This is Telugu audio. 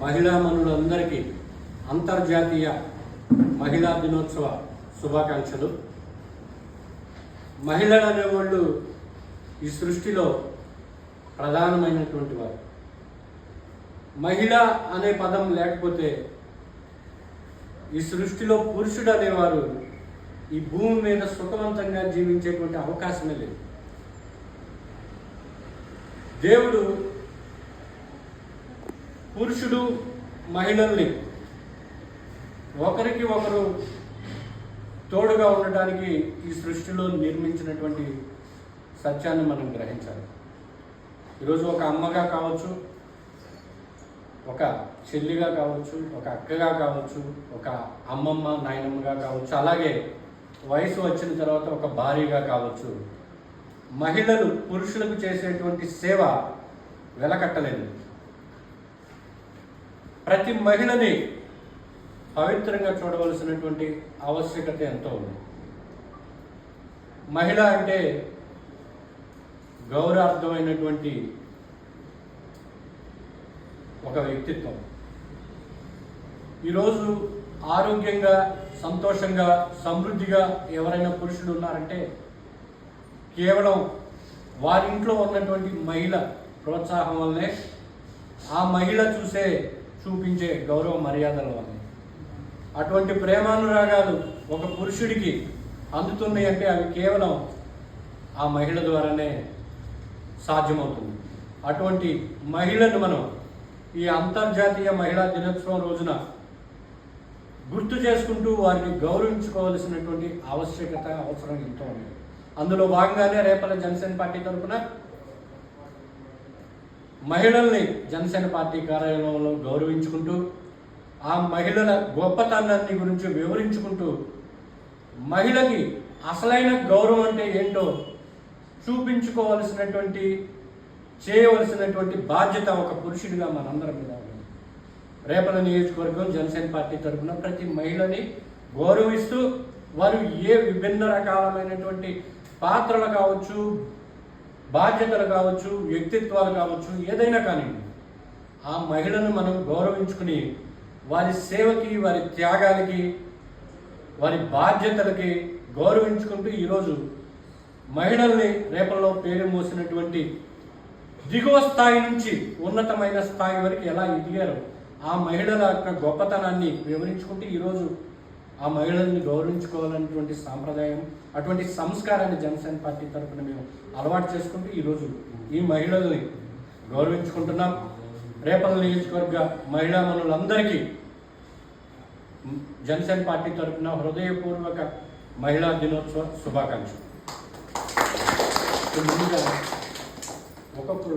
మహిళా మనులందరికీ అంతర్జాతీయ మహిళా దినోత్సవ శుభాకాంక్షలు. మహిళలు అనేవాళ్ళు ఈ సృష్టిలో ప్రధానమైనటువంటి వారు. మహిళ అనే పదం లేకపోతే ఈ సృష్టిలో పురుషుడు అనేవారు ఈ భూమి మీద సుఖవంతంగా జీవించేటువంటి అవకాశమే లేదు. దేవుడు పురుషుడు మహిళల్ని ఒకరికి ఒకరు తోడుగా ఉండటానికి ఈ సృష్టిలో నిర్మించినటువంటి సత్యాన్ని మనం గ్రహించాలి. ఈరోజు ఒక అమ్మగా కావచ్చు ఒక చెల్లిగా కావచ్చు ఒక అక్కగా కావచ్చు ఒక అమ్మమ్మ నాయనమ్మగా కావచ్చు అలాగే వయసు వచ్చిన తర్వాత ఒక భార్యగా కావచ్చు మహిళలు పురుషులకు చేసేటువంటి సేవ వెలకట్టలేదు ప్రతి మహిళని పవిత్రంగా చూడవలసినటువంటి ఆవశ్యకత ఎంతో ఉంది. మహిళ అంటే గౌరవార్థమైనటువంటి ఒక వ్యక్తిత్వం. ఈరోజు ఆరోగ్యంగా సంతోషంగా సమృద్ధిగా ఎవరైనా పురుషులు ఉన్నారంటే కేవలం వారింట్లో ఉన్నటువంటి మహిళ ప్రోత్సాహం వల్లనే ఆ మహిళ చూసే చూపించే గౌరవ మర్యాదలు వల్లే అటువంటి ప్రేమానురాగాలు ఒక పురుషుడికి అందుతున్నాయి అంటే అవి కేవలం ఆ మహిళ ద్వారానే సాధ్యమవుతుంది. అటువంటి మహిళను మనం ఈ అంతర్జాతీయ మహిళా దినోత్సవం రోజున గుర్తు చేసుకుంటూ వారిని గౌరవించుకోవాల్సినటువంటి ఆవశ్యకత అవసరం ఎంతో ఉంది. అందులో భాగంగానే రేపల జనసేన పార్టీ తరఫున మహిళల్ని జనసేన పార్టీ కార్యాలయంలో గౌరవించుకుంటూ ఆ మహిళల గొప్పతనాన్ని గురించి వివరించుకుంటూ మహిళకి అసలైన గౌరవం అంటే ఏంటో చూపించుకోవలసినటువంటి చేయవలసినటువంటి బాధ్యత ఒక పురుషుడిగా మనందరం మీద ఉంది. రేపల నియోజకవర్గం జనసేన పార్టీ తరఫున ప్రతి మహిళని గౌరవిస్తూ వారు ఏ విభిన్న రకాలమైనటువంటి పాత్రలు కావచ్చు బాధ్యతలు కావచ్చు వ్యక్తిత్వాలు కావచ్చు ఏదైనా కానీ ఆ మహిళను మనం గౌరవించుకుని వారి సేవకి వారి త్యాగాలకి వారి బాధ్యతలకి గౌరవించుకుంటూ ఈరోజు మహిళల్ని రేపల్లో పేరు మోసినటువంటి దిగువ స్థాయి నుంచి ఉన్నతమైన స్థాయి వరకు ఎలా ఎదిగారో ఆ మహిళల యొక్క గొప్పతనాన్ని వివరించుకుంటూ ఈరోజు ఆ మహిళల్ని గౌరవించుకోవాలనేటువంటి సాంప్రదాయం అటువంటి సంస్కారాన్ని జనసేన పార్టీ తరఫున మేము అలవాటు చేసుకుంటూ ఈరోజు ఈ మహిళల్ని గౌరవించుకుంటున్నాం. రేపల నియోజకవర్గ మహిళా మనులందరికీ జనసేన పార్టీ తరఫున హృదయపూర్వక మహిళా దినోత్సవ శుభాకాంక్షలు. ఒకప్పుడు